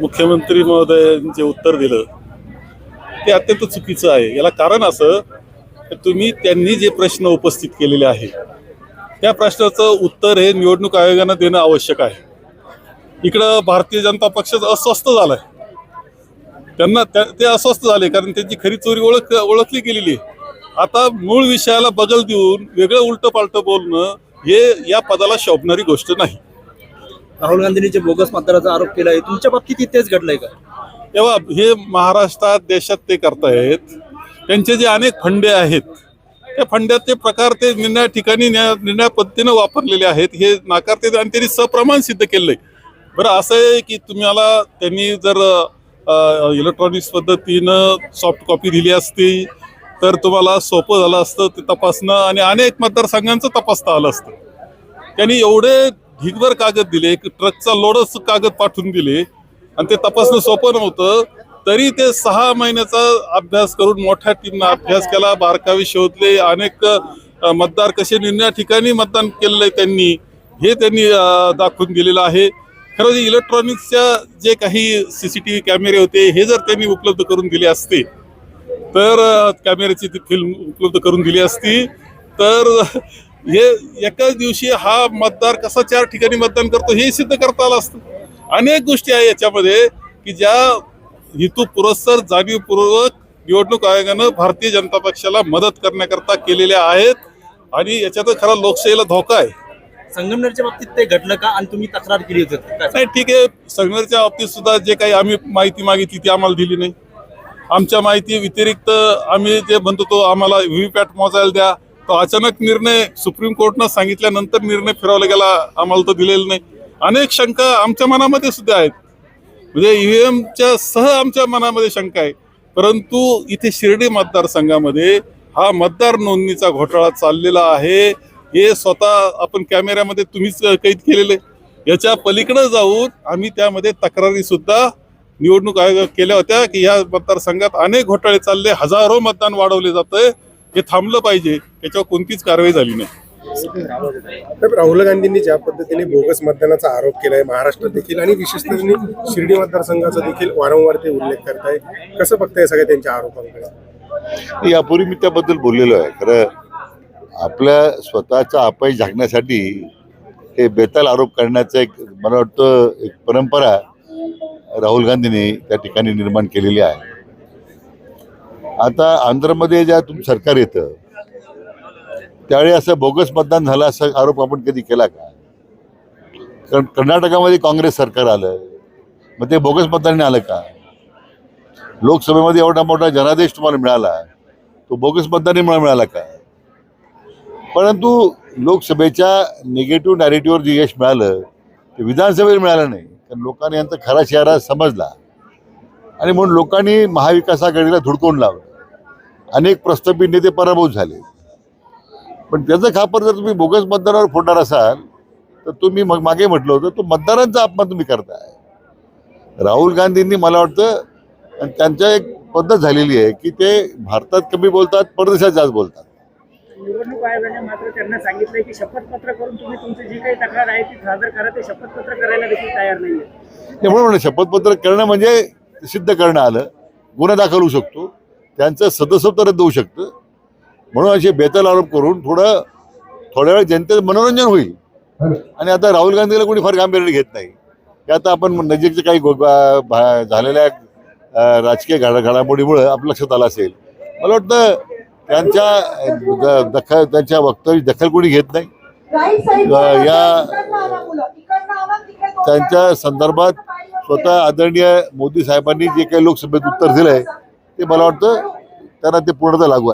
मुख्यमंत्री महोदयांचे उत्तर दिलं ते अत्यंत चुकीचं आहे. याला कारण असं तुम्ही त्यांनी जे प्रश्न उपस्थित केलेले आहे त्या प्रश्नाचं उत्तर हे निवडणूक आयोगानं देणं आवश्यक आहे. इकडं भारतीय जनता पक्ष अस्वस्थ झालाय. त्यांना त्या- ते अस्वस्थ झाले कारण त्यांची खरी चोरी ओळख ओळखली गेलेली आहे. आता मूळ विषयाला बगल देऊन वेगळं उलटं पालटं बोलणं हे या पदाला शोभणारी गोष्ट नाही. राहुल गांधींनी जे बोगस मतदाराचा आरोप केला आहे तुमच्या बाबतीत तेच घडलंय का? तेव्हा हे महाराष्ट्रात देशात ते करतायत. त्यांचे जे अनेक फंडे आहेत त्या फंड्याचे प्रकार ते निर्णया ठिकाणी न्या- निर्णय पद्धतीनं वापरलेले आहेत. हे नाकारते आणि त्यांनी सप्रमाण सिद्ध केलंय. बरं असं आहे की तुम्हाला त्यांनी जर इलेक्ट्रॉनिक्स पद्धतीनं सॉफ्ट कॉपी दिली असती तर तुम्हाला सोपं झालं असतं ते तपासणं आणि अनेक मतदारसंघांचं तपासता आलं असतं. त्यांनी एवढे ढिगभर कागद दिले एक ट्रकचा लोडच कागद पाठवून दिले आणि ते तपासणं सोपं नव्हतं. तरी ते सहा महिन्याचा अभ्यास करून मोठ्या टीमनं अभ्यास केला. बारकावे शोधले अनेक मतदार कसे निर्णय ठिकाणी मतदान केलेलं आहे त्यांनी हे त्यांनी दाखवून दिलेलं आहे. खरं म्हणजे इलेक्ट्रॉनिक्सच्या जे काही सी सी टी व्ही कॅमेरे होते हे जर त्यांनी उपलब्ध करून दिले असते तर कॅमेऱ्याची ती फिल्म उपलब्ध करून दिली असती. तर हे एकाच दिवशी हा मतदार कसा चार ठिकाणी मतदान करतो हे सिद्ध करता आलं असतं. अनेक गोष्टी आहे याच्यामध्ये की ज्या हेतू पुरस्सर जाणीवपूर्वक निवडणूक आयोगानं भारतीय जनता पक्षाला मदत करण्याकरता केलेल्या आहेत. आणि याच्यात खरा लोकशाहीला धोका आहे. संगमनेरच्या बाबतीत ते घडलं का? आणि तुम्ही तक्रार केली होती नाही ठीक आहे. संघटनेच्या बाबतीत सुद्धा जे काही आम्ही माहिती मागितली ती आम्हाला दिली नाही. आमच्या माहिती व्यतिरिक्त आम्ही जे म्हणतो तो आम्हाला व्हीव्हीपॅट मोजायला द्या. तो अचानक निर्णय सुप्रीम कोर्टनं सांगितल्यानंतर निर्णय फिरवला गेला आम्हाला तो दिलेला नाही. अनेक शंका आमच्या मनामध्ये सुद्धा आहेत. म्हणजे ईव्हीएमच्या सह आमच्या मनामध्ये शंका आहे. परंतु इथे शिर्डी मतदारसंघामध्ये हा मतदार नोंदणीचा घोटाळा चाललेला आहे. हे स्वतः आपण कॅमेऱ्यामध्ये तुम्हीच कैद केलेले. याच्या पलीकडे जाऊन आम्ही त्यामध्ये तक्रारी सुद्धा निवडणूक आयोग केल्या होत्या की या मतदारसंघात अनेक घोटाळे चालले हजारो मतदान वाढवले जातंय. हे थांबलं पाहिजे त्याच्यावर कोणतीच कारवाई झाली नाही. तर राहुल गांधींनी ज्या पद्धतीने बोगस मतदानाचा आरोप केलाय महाराष्ट्रात देखील आणि विशेषतः त्यांनी शिर्डी मतदारसंघाचा देखील वारंवार ते उल्लेख करताय कसं बघताय सगळ्या त्यांच्या आरोपांकडे? यापूर्वी मी त्याबद्दल बोललेलो आहे. खरं आपल्या स्वतःचा अपयश झाकण्यासाठी हे बेताल आरोप करण्याचं एक मला वाटतं एक परंपरा राहुल गांधींनी त्या ठिकाणी निर्माण केलेली आहे. आता आंध्रमध्ये ज्या तुम सरकार येतं त्यावेळी असं बोगस मतदान झालं असा आरोप आपण कधी केला का? कारण कर्नाटकामध्ये काँग्रेस सरकार आलं मग ते बोगस मतदानाने आलं का? लोकसभेमध्ये एवढा मोठा जनादेश तुम्हाला मिळाला तो बोगस मतदानामुळे मिळाला का? परंतु लोकसभेच्या निगेटिव्ह नॅरेटिव्हवर जे यश मिळालं ते विधानसभेला मिळालं नाही. कारण लोकांनी यांचा खरा चेहरा समजला. आणि म्हणून लोकांनी महाविकास आघाडीला धुडकून लावलं. अनेक प्रस्थापित नेते पराभूत झाले. पण त्याचं खापर जर तुम्ही बोगस मतदानावर फोडणार असाल तर तुम्ही मग मागे म्हटलं होतं तो मतदारांचा अपमान तुम्ही करताय. राहुल गांधींनी मला वाटतं त्यांच्या एक पद्धत झालेली आहे की ते भारतात कमी बोलतात परदेशात जास्त बोलतात. निवडणूक आयोगाने मात्र त्यांना सांगितलंय की शपथपत्र करून तुम्ही तुमची जी काही तक्रार आहे ती सादर करा ते शपथपत्र करायला देखील तयार त्यामुळे म्हणून शपथपत्र करणं म्हणजे सिद्ध करणं आलं गुन्हा दाखल होऊ शकतो. त्यांचं सदस्यत्व रद्द होऊ शकतं. म्हणून असे बेताल आरोप करून थोडं थोड्या वेळ जनतेचं मनोरंजन होईल. आणि आता राहुल गांधीला कोणी फार गांभीर्याने घेत नाही. हे आता आपण नजीकच्या काही गो- भा- झालेल्या राजकीय घडा घडामोडीमुळं आपल्या लक्षात आलं असेल. मला वाटतं त्यांच्या द- दखल त्यांच्या वक्तव्य दखल कोणी घेत नाही. या त्यांच्या त्यांच्या संदर्भात स्वतः आदरणीय मोदी साहेबांनी जे काही लोकसभेत उत्तर दिलंय ते मला वाटतं त्यांना ते पूर्णतः लागू